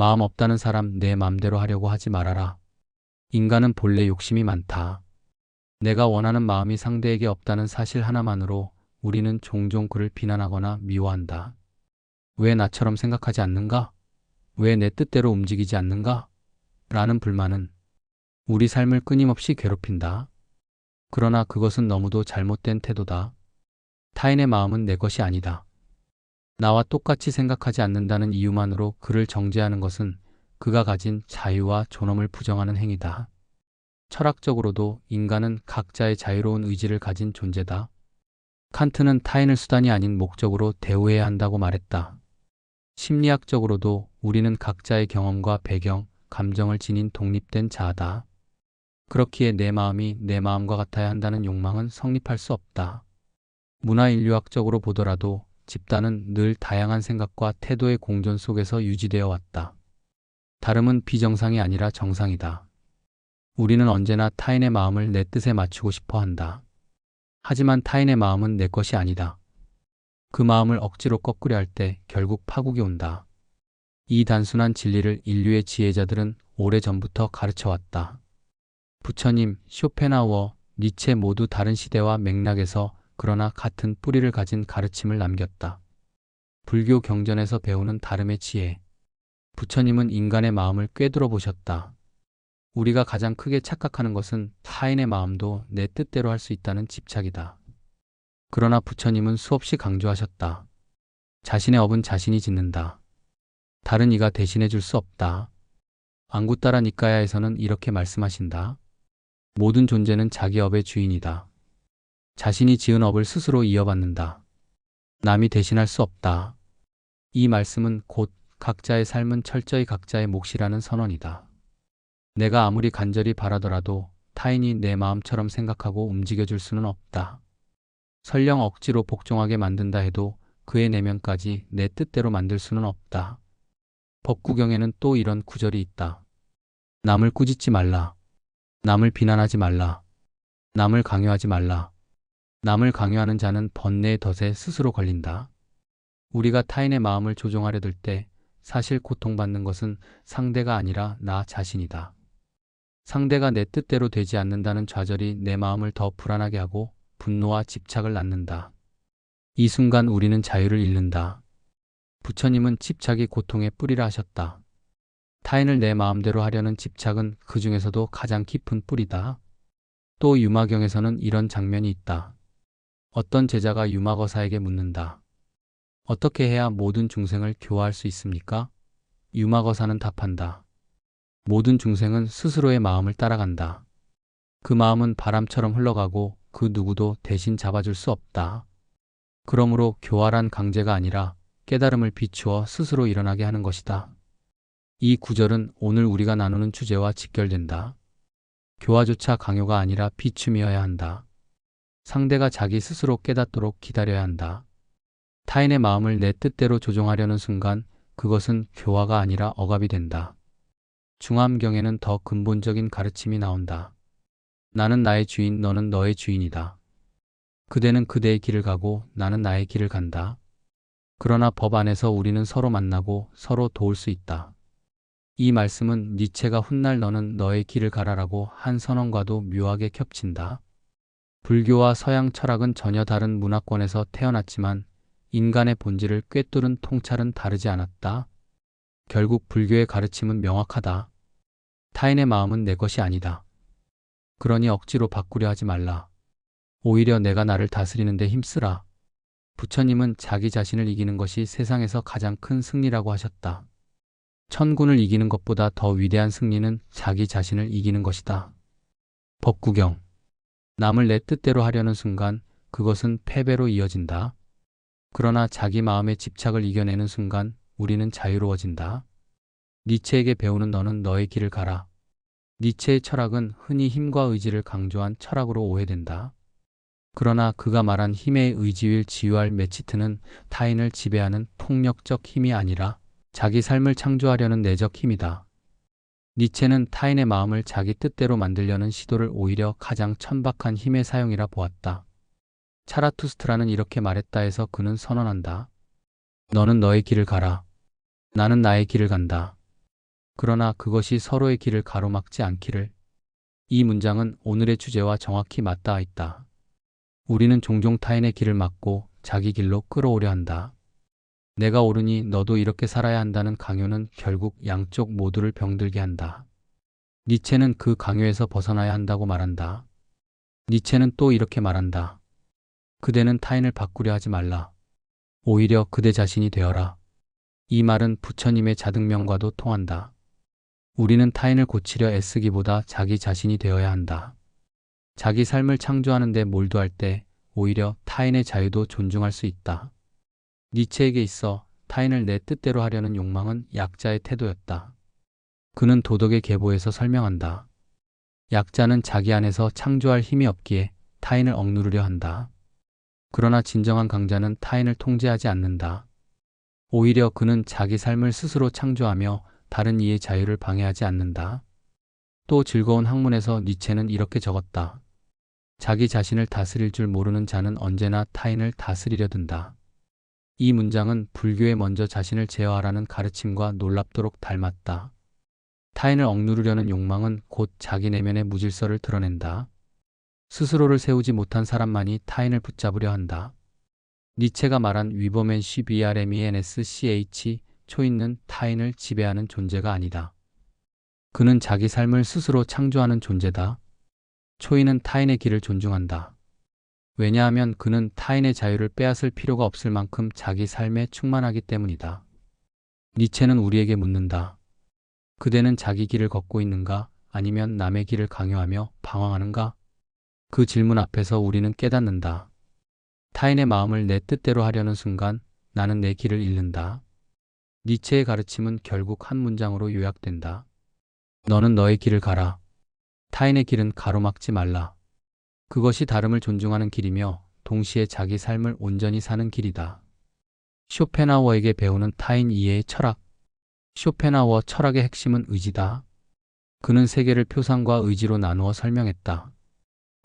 마음 없다는 사람 내 맘대로 하려고 하지 말아라. 인간은 본래 욕심이 많다. 내가 원하는 마음이 상대에게 없다는 사실 하나만으로 우리는 종종 그를 비난하거나 미워한다. 왜 나처럼 생각하지 않는가? 왜 내 뜻대로 움직이지 않는가? 라는 불만은 우리 삶을 끊임없이 괴롭힌다. 그러나 그것은 너무도 잘못된 태도다. 타인의 마음은 내 것이 아니다. 나와 똑같이 생각하지 않는다는 이유만으로 그를 정죄하는 것은 그가 가진 자유와 존엄을 부정하는 행위다. 철학적으로도 인간은 각자의 자유로운 의지를 가진 존재다. 칸트는 타인을 수단이 아닌 목적으로 대우해야 한다고 말했다. 심리학적으로도 우리는 각자의 경험과 배경, 감정을 지닌 독립된 자아다. 그렇기에 내 마음이 내 마음과 같아야 한다는 욕망은 성립할 수 없다. 문화인류학적으로 보더라도 집단은 늘 다양한 생각과 태도의 공존 속에서 유지되어 왔다. 다름은 비정상이 아니라 정상이다. 우리는 언제나 타인의 마음을 내 뜻에 맞추고 싶어 한다. 하지만 타인의 마음은 내 것이 아니다. 그 마음을 억지로 꺾으려 할 때 결국 파국이 온다. 이 단순한 진리를 인류의 지혜자들은 오래전부터 가르쳐 왔다. 부처님, 쇼펜하우어, 니체 모두 다른 시대와 맥락에서 그러나 같은 뿌리를 가진 가르침을 남겼다. 불교 경전에서 배우는 다름의 지혜. 부처님은 인간의 마음을 꿰뚫어 보셨다. 우리가 가장 크게 착각하는 것은 타인의 마음도 내 뜻대로 할 수 있다는 집착이다. 그러나 부처님은 수없이 강조하셨다. 자신의 업은 자신이 짓는다. 다른 이가 대신해 줄 수 없다. 안구따라 니까야에서는 이렇게 말씀하신다. 모든 존재는 자기 업의 주인이다. 자신이 지은 업을 스스로 이어받는다. 남이 대신할 수 없다. 이 말씀은 곧 각자의 삶은 철저히 각자의 몫이라는 선언이다. 내가 아무리 간절히 바라더라도 타인이 내 마음처럼 생각하고 움직여줄 수는 없다. 설령 억지로 복종하게 만든다 해도 그의 내면까지 내 뜻대로 만들 수는 없다. 법구경에는 또 이런 구절이 있다. 남을 꾸짖지 말라. 남을 비난하지 말라. 남을 강요하지 말라. 남을 강요하는 자는 번뇌의 덫에 스스로 걸린다. 우리가 타인의 마음을 조종하려 들 때 사실 고통받는 것은 상대가 아니라 나 자신이다. 상대가 내 뜻대로 되지 않는다는 좌절이 내 마음을 더 불안하게 하고 분노와 집착을 낳는다. 이 순간 우리는 자유를 잃는다. 부처님은 집착이 고통의 뿌리라 하셨다. 타인을 내 마음대로 하려는 집착은 그 중에서도 가장 깊은 뿌리다. 또 유마경에서는 이런 장면이 있다. 어떤 제자가 유마거사에게 묻는다. 어떻게 해야 모든 중생을 교화할 수 있습니까? 유마거사는 답한다. 모든 중생은 스스로의 마음을 따라간다. 그 마음은 바람처럼 흘러가고 그 누구도 대신 잡아줄 수 없다. 그러므로 교활한 강제가 아니라 깨달음을 비추어 스스로 일어나게 하는 것이다. 이 구절은 오늘 우리가 나누는 주제와 직결된다. 교화조차 강요가 아니라 비춤이어야 한다. 상대가 자기 스스로 깨닫도록 기다려야 한다. 타인의 마음을 내 뜻대로 조종하려는 순간 그것은 교화가 아니라 억압이 된다. 중암경에는 더 근본적인 가르침이 나온다. 나는 나의 주인, 너는 너의 주인이다. 그대는 그대의 길을 가고 나는 나의 길을 간다. 그러나 법 안에서 우리는 서로 만나고 서로 도울 수 있다. 이 말씀은 니체가 훗날 너는 너의 길을 가라라고 한 선언과도 묘하게 겹친다. 불교와 서양 철학은 전혀 다른 문화권에서 태어났지만 인간의 본질을 꿰뚫은 통찰은 다르지 않았다. 결국 불교의 가르침은 명확하다. 타인의 마음은 내 것이 아니다. 그러니 억지로 바꾸려 하지 말라. 오히려 내가 나를 다스리는데 힘쓰라. 부처님은 자기 자신을 이기는 것이 세상에서 가장 큰 승리라고 하셨다. 천군을 이기는 것보다 더 위대한 승리는 자기 자신을 이기는 것이다. 법구경. 남을 내 뜻대로 하려는 순간 그것은 패배로 이어진다. 그러나 자기 마음의 집착을 이겨내는 순간 우리는 자유로워진다. 니체에게 배우는 너는 너의 길을 가라. 니체의 철학은 흔히 힘과 의지를 강조한 철학으로 오해된다. 그러나 그가 말한 힘의 의지를 지휘할 메치트는 타인을 지배하는 폭력적 힘이 아니라 자기 삶을 창조하려는 내적 힘이다. 니체는 타인의 마음을 자기 뜻대로 만들려는 시도를 오히려 가장 천박한 힘의 사용이라 보았다. 차라투스트라는 이렇게 말했다 해서 그는 선언한다. 너는 너의 길을 가라. 나는 나의 길을 간다. 그러나 그것이 서로의 길을 가로막지 않기를. 이 문장은 오늘의 주제와 정확히 맞닿아 있다. 우리는 종종 타인의 길을 막고 자기 길로 끌어오려 한다. 내가 옳으니 너도 이렇게 살아야 한다는 강요는 결국 양쪽 모두를 병들게 한다. 니체는 그 강요에서 벗어나야 한다고 말한다. 니체는 또 이렇게 말한다. 그대는 타인을 바꾸려 하지 말라. 오히려 그대 자신이 되어라. 이 말은 부처님의 자등명과도 통한다. 우리는 타인을 고치려 애쓰기보다 자기 자신이 되어야 한다. 자기 삶을 창조하는 데 몰두할 때 오히려 타인의 자유도 존중할 수 있다. 니체에게 있어 타인을 내 뜻대로 하려는 욕망은 약자의 태도였다. 그는 도덕의 계보에서 설명한다. 약자는 자기 안에서 창조할 힘이 없기에 타인을 억누르려 한다. 그러나 진정한 강자는 타인을 통제하지 않는다. 오히려 그는 자기 삶을 스스로 창조하며 다른 이의 자유를 방해하지 않는다. 또 즐거운 학문에서 니체는 이렇게 적었다. 자기 자신을 다스릴 줄 모르는 자는 언제나 타인을 다스리려 든다. 이 문장은 불교에 먼저 자신을 제어하라는 가르침과 놀랍도록 닮았다. 타인을 억누르려는 욕망은 곧 자기 내면의 무질서를 드러낸다. 스스로를 세우지 못한 사람만이 타인을 붙잡으려 한다. 니체가 말한 위버맨 CBRMENSCH 초있는 타인을 지배하는 존재가 아니다. 그는 자기 삶을 스스로 창조하는 존재다. 초인은 타인의 길을 존중한다. 왜냐하면 그는 타인의 자유를 빼앗을 필요가 없을 만큼 자기 삶에 충만하기 때문이다. 니체는 우리에게 묻는다. 그대는 자기 길을 걷고 있는가 아니면 남의 길을 강요하며 방황하는가? 그 질문 앞에서 우리는 깨닫는다. 타인의 마음을 내 뜻대로 하려는 순간 나는 내 길을 잃는다. 니체의 가르침은 결국 한 문장으로 요약된다. 너는 너의 길을 가라. 타인의 길은 가로막지 말라. 그것이 다름을 존중하는 길이며 동시에 자기 삶을 온전히 사는 길이다. 쇼펜하워에게 배우는 타인 이해의 철학. 쇼펜하워 철학의 핵심은 의지다. 그는 세계를 표상과 의지로 나누어 설명했다.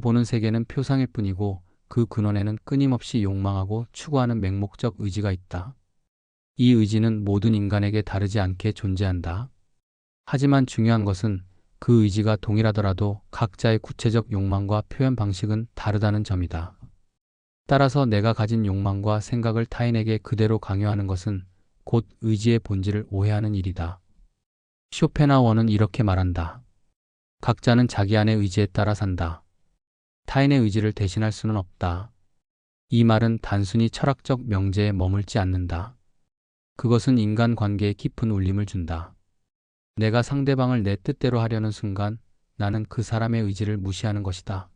보는 세계는 표상일 뿐이고 그 근원에는 끊임없이 욕망하고 추구하는 맹목적 의지가 있다. 이 의지는 모든 인간에게 다르지 않게 존재한다. 하지만 중요한 것은 그 의지가 동일하더라도 각자의 구체적 욕망과 표현 방식은 다르다는 점이다. 따라서 내가 가진 욕망과 생각을 타인에게 그대로 강요하는 것은 곧 의지의 본질을 오해하는 일이다. 쇼펜하워는 이렇게 말한다. 각자는 자기 안의 의지에 따라 산다. 타인의 의지를 대신할 수는 없다. 이 말은 단순히 철학적 명제에 머물지 않는다. 그것은 인간 관계에 깊은 울림을 준다. 내가 상대방을 내 뜻대로 하려는 순간 나는 그 사람의 의지를 무시하는 것이다.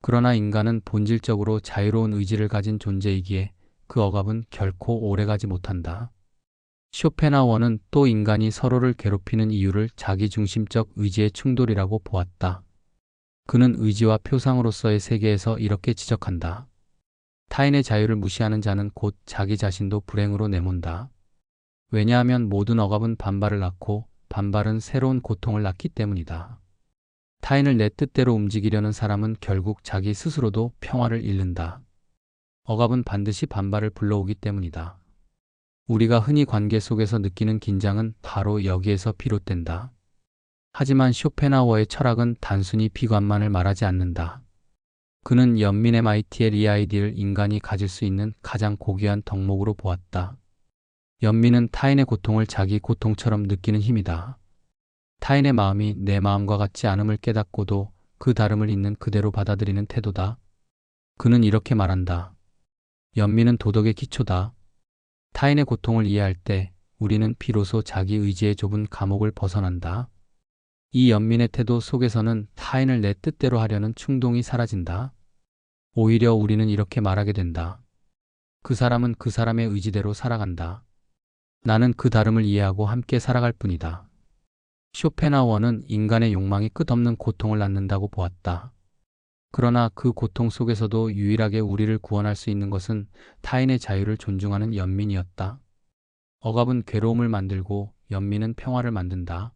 그러나 인간은 본질적으로 자유로운 의지를 가진 존재이기에 그 억압은 결코 오래가지 못한다. 쇼펜하워는 또 인간이 서로를 괴롭히는 이유를 자기중심적 의지의 충돌이라고 보았다. 그는 의지와 표상으로서의 세계에서 이렇게 지적한다. 타인의 자유를 무시하는 자는 곧 자기 자신도 불행으로 내몬다. 왜냐하면 모든 억압은 반발을 낳고 반발은 새로운 고통을 낳기 때문이다. 타인을 내 뜻대로 움직이려는 사람은 결국 자기 스스로도 평화를 잃는다. 억압은 반드시 반발을 불러오기 때문이다. 우리가 흔히 관계 속에서 느끼는 긴장은 바로 여기에서 비롯된다. 하지만 쇼펜하워의 철학은 단순히 비관만을 말하지 않는다. 그는 연민의 마이티의 리아이디를 인간이 가질 수 있는 가장 고귀한 덕목으로 보았다. 연민은 타인의 고통을 자기 고통처럼 느끼는 힘이다. 타인의 마음이 내 마음과 같지 않음을 깨닫고도 그 다름을 있는 그대로 받아들이는 태도다. 그는 이렇게 말한다. 연민은 도덕의 기초다. 타인의 고통을 이해할 때 우리는 비로소 자기 의지의 좁은 감옥을 벗어난다. 이 연민의 태도 속에서는 타인을 내 뜻대로 하려는 충동이 사라진다. 오히려 우리는 이렇게 말하게 된다. 그 사람은 그 사람의 의지대로 살아간다. 나는 그 다름을 이해하고 함께 살아갈 뿐이다. 쇼펜하워는 인간의 욕망이 끝없는 고통을 낳는다고 보았다. 그러나 그 고통 속에서도 유일하게 우리를 구원할 수 있는 것은 타인의 자유를 존중하는 연민이었다. 억압은 괴로움을 만들고 연민은 평화를 만든다.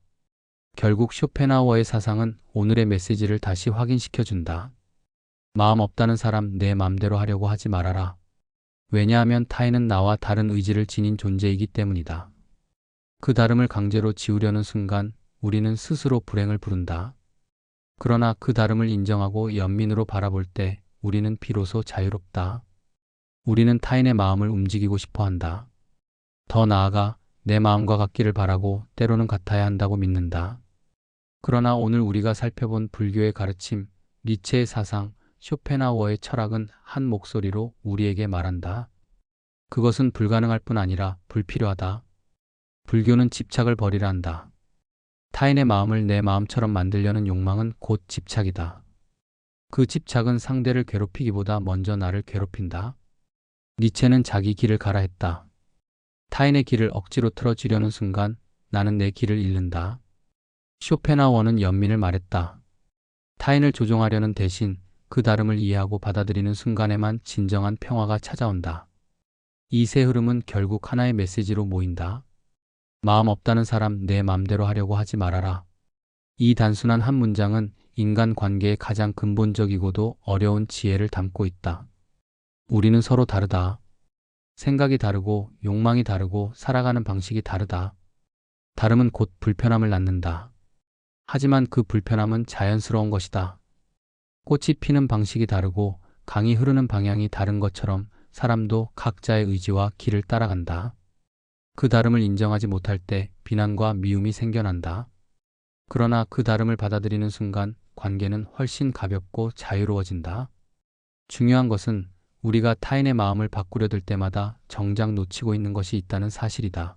결국 쇼펜하워의 사상은 오늘의 메시지를 다시 확인시켜준다. 마음 없다는 사람 내 맘대로 하려고 하지 말아라. 왜냐하면 타인은 나와 다른 의지를 지닌 존재이기 때문이다. 그 다름을 강제로 지우려는 순간 우리는 스스로 불행을 부른다. 그러나 그 다름을 인정하고 연민으로 바라볼 때 우리는 비로소 자유롭다. 우리는 타인의 마음을 움직이고 싶어 한다. 더 나아가 내 마음과 같기를 바라고 때로는 같아야 한다고 믿는다. 그러나 오늘 우리가 살펴본 불교의 가르침, 니체의 사상, 쇼펜하워의 철학은 한 목소리로 우리에게 말한다. 그것은 불가능할 뿐 아니라 불필요하다. 불교는 집착을 버리라 한다. 타인의 마음을 내 마음처럼 만들려는 욕망은 곧 집착이다. 그 집착은 상대를 괴롭히기보다 먼저 나를 괴롭힌다. 니체는 자기 길을 가라 했다. 타인의 길을 억지로 틀어주려는 순간 나는 내 길을 잃는다. 쇼펜하워는 연민을 말했다. 타인을 조종하려는 대신 그 다름을 이해하고 받아들이는 순간에만 진정한 평화가 찾아온다. 이 세 흐름은 결국 하나의 메시지로 모인다. 마음 없다는 사람 내 맘대로 하려고 하지 말아라. 이 단순한 한 문장은 인간 관계의 가장 근본적이고도 어려운 지혜를 담고 있다. 우리는 서로 다르다. 생각이 다르고 욕망이 다르고 살아가는 방식이 다르다. 다름은 곧 불편함을 낳는다. 하지만 그 불편함은 자연스러운 것이다. 꽃이 피는 방식이 다르고 강이 흐르는 방향이 다른 것처럼 사람도 각자의 의지와 길을 따라간다. 그 다름을 인정하지 못할 때 비난과 미움이 생겨난다. 그러나 그 다름을 받아들이는 순간 관계는 훨씬 가볍고 자유로워진다. 중요한 것은 우리가 타인의 마음을 바꾸려 들 때마다 정작 놓치고 있는 것이 있다는 사실이다.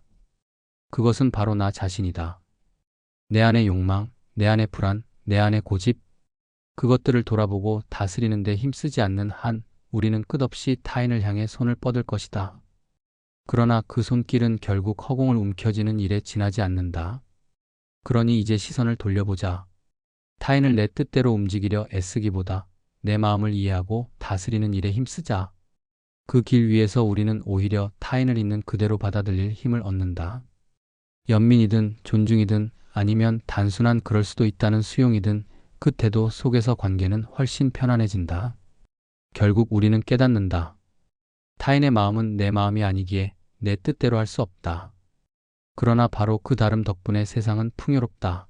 그것은 바로 나 자신이다. 내 안의 욕망, 내 안의 불안, 내 안의 고집, 그것들을 돌아보고 다스리는 데 힘쓰지 않는 한 우리는 끝없이 타인을 향해 손을 뻗을 것이다. 그러나 그 손길은 결국 허공을 움켜쥐는 일에 지나지 않는다. 그러니 이제 시선을 돌려보자. 타인을 내 뜻대로 움직이려 애쓰기보다 내 마음을 이해하고 다스리는 일에 힘쓰자. 그 길 위에서 우리는 오히려 타인을 있는 그대로 받아들일 힘을 얻는다. 연민이든 존중이든 아니면 단순한 그럴 수도 있다는 수용이든 끝에도 속에서 관계는 훨씬 편안해진다. 결국 우리는 깨닫는다. 타인의 마음은 내 마음이 아니기에 내 뜻대로 할 수 없다. 그러나 바로 그 다름 덕분에 세상은 풍요롭다.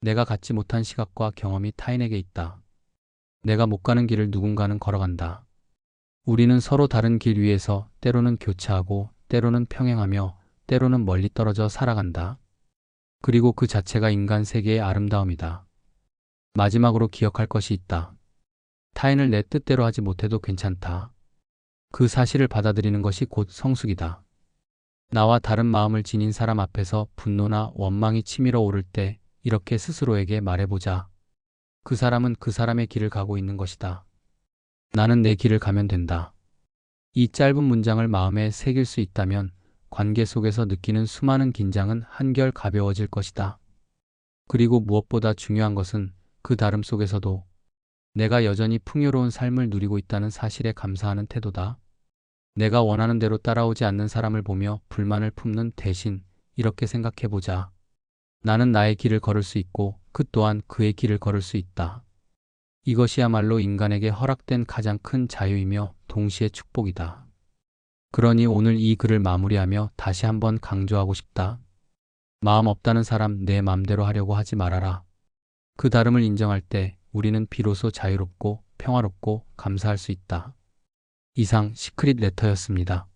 내가 갖지 못한 시각과 경험이 타인에게 있다. 내가 못 가는 길을 누군가는 걸어간다. 우리는 서로 다른 길 위에서 때로는 교차하고 때로는 평행하며 때로는 멀리 떨어져 살아간다. 그리고 그 자체가 인간 세계의 아름다움이다. 마지막으로 기억할 것이 있다. 타인을 내 뜻대로 하지 못해도 괜찮다. 그 사실을 받아들이는 것이 곧 성숙이다. 나와 다른 마음을 지닌 사람 앞에서 분노나 원망이 치밀어 오를 때 이렇게 스스로에게 말해보자. 그 사람은 그 사람의 길을 가고 있는 것이다. 나는 내 길을 가면 된다. 이 짧은 문장을 마음에 새길 수 있다면 관계 속에서 느끼는 수많은 긴장은 한결 가벼워질 것이다. 그리고 무엇보다 중요한 것은 그 다름 속에서도 내가 여전히 풍요로운 삶을 누리고 있다는 사실에 감사하는 태도다. 내가 원하는 대로 따라오지 않는 사람을 보며 불만을 품는 대신 이렇게 생각해 보자. 나는 나의 길을 걸을 수 있고 그 또한 그의 길을 걸을 수 있다. 이것이야말로 인간에게 허락된 가장 큰 자유이며 동시에 축복이다. 그러니 오늘 이 글을 마무리하며 다시 한번 강조하고 싶다. 마음 없다는 사람 내 맘대로 하려고 하지 말아라. 그 다름을 인정할 때 우리는 비로소 자유롭고 평화롭고 감사할 수 있다. 이상 시크릿 레터였습니다.